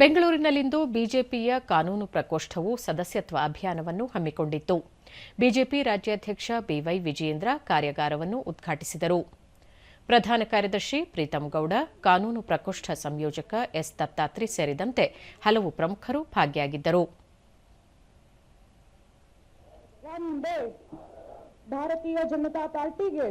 ಬೆಂಗಳೂರಿನಲ್ಲಿಂದು ಬಿಜೆಪಿಯ ಕಾನೂನು ಪ್ರಕೋಷ್ಠವು ಸದಸ್ಯತ್ವ ಅಭಿಯಾನವನ್ನು ಹಮ್ಮಿಕೊಂಡಿತ್ತು. ಬಿಜೆಪಿ ರಾಜ್ಯಾಧ್ಯಕ್ಷ ಬಿವೈ ವಿಜಯೇಂದ್ರ ಕಾರ್ಯಾಗಾರವನ್ನು ಉದ್ಘಾಟಿಸಿದರು. ಪ್ರಧಾನ ಕಾರ್ಯದರ್ಶಿ ಪ್ರೀತಂ ಗೌಡ, ಕಾನೂನು ಪ್ರಕೋಷ್ಠ ಸಂಯೋಜಕ ಎಸ್ ದತ್ತಾತ್ರಿ ಸೇರಿದಂತೆ ಹಲವು ಪ್ರಮುಖರು ಭಾಗಿಯಾಗಿದ್ದರು. ಭಾರತೀಯ ಜನತಾ ಪಾರ್ಟಿಗೆ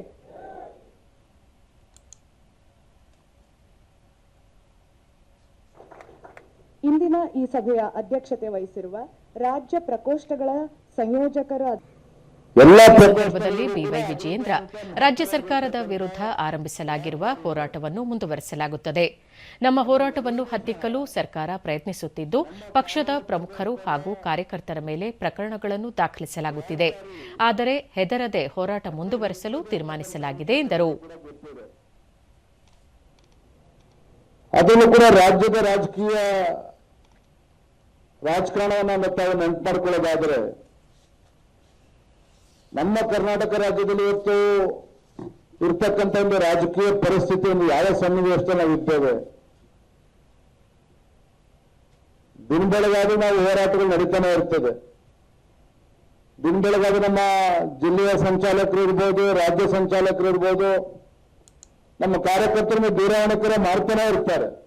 ಇಂದಿನ ಈ ಸಭೆಯ ಅಧ್ಯಕ್ಷತೆ ವಹಿಸಿರುವ ರಾಜ್ಯ ಪ್ರಕೋಷ್ಠಗಳ ಸಂಯೋಜಕರ ಎಲ್ಲ ಸಂದರ್ಭದಲ್ಲಿ ಬಿವೈ ವಿಜಯೇಂದ್ರ ರಾಜ್ಯ ಸರ್ಕಾರದ ವಿರುದ್ಧ ಆರಂಭಿಸಲಾಗಿರುವ ಹೋರಾಟವನ್ನು ಮುಂದುವರೆಸಲಾಗುತ್ತದೆ. ನಮ್ಮ ಹೋರಾಟವನ್ನು ಹತ್ತಿಕ್ಕಲು ಸರ್ಕಾರ ಪ್ರಯತ್ನಿಸುತ್ತಿದ್ದು ಪಕ್ಷದ ಪ್ರಮುಖರು ಹಾಗೂ ಕಾರ್ಯಕರ್ತರ ಮೇಲೆ ಪ್ರಕರಣಗಳನ್ನು ದಾಖಲಿಸಲಾಗುತ್ತಿದೆ. ಆದರೆ ಹೆದರದೆ ಹೋರಾಟ ಮುಂದುವರೆಸಲು ತೀರ್ಮಾನಿಸಲಾಗಿದೆ ಎಂದರು. ಅದನ್ನು ಕೂಡ ರಾಜ್ಯದ ರಾಜಕೀಯ ರಾಜಕಾರಣವನ್ನ ಮತ್ತೆ ನೆನಪು ಮಾಡ್ಕೊಳ್ಳೋದಾದ್ರೆ ನಮ್ಮ ಕರ್ನಾಟಕ ರಾಜ್ಯದಲ್ಲಿ ಇವತ್ತು ಇರ್ತಕ್ಕಂಥ ಒಂದು ರಾಜಕೀಯ ಪರಿಸ್ಥಿತಿ ಒಂದು ಯಾವ ಸನ್ನಿವೇಶದಲ್ಲಿ ನಾವು ಇದ್ದೇವೆ? ದಿನ ಬೆಳಗಾದ್ರೆ ನಾವು ಹೋರಾಟಗಳು ನಡೀತಾನೆ ಇರ್ತದೆ. ದಿನ ಬೆಳಗಾದ್ರೆ ನಮ್ಮ ಜಿಲ್ಲೆಯ ಸಂಚಾಲಕರು ಇರ್ಬೋದು, ರಾಜ್ಯ ಸಂಚಾಲಕರು ಇರ್ಬೋದು, ನಮ್ಮ ಕಾರ್ಯಕರ್ತರನ್ನು ದೂರವಾಣಿ ಮಾಡ್ತಾನೆ ಇರ್ತಾರೆ.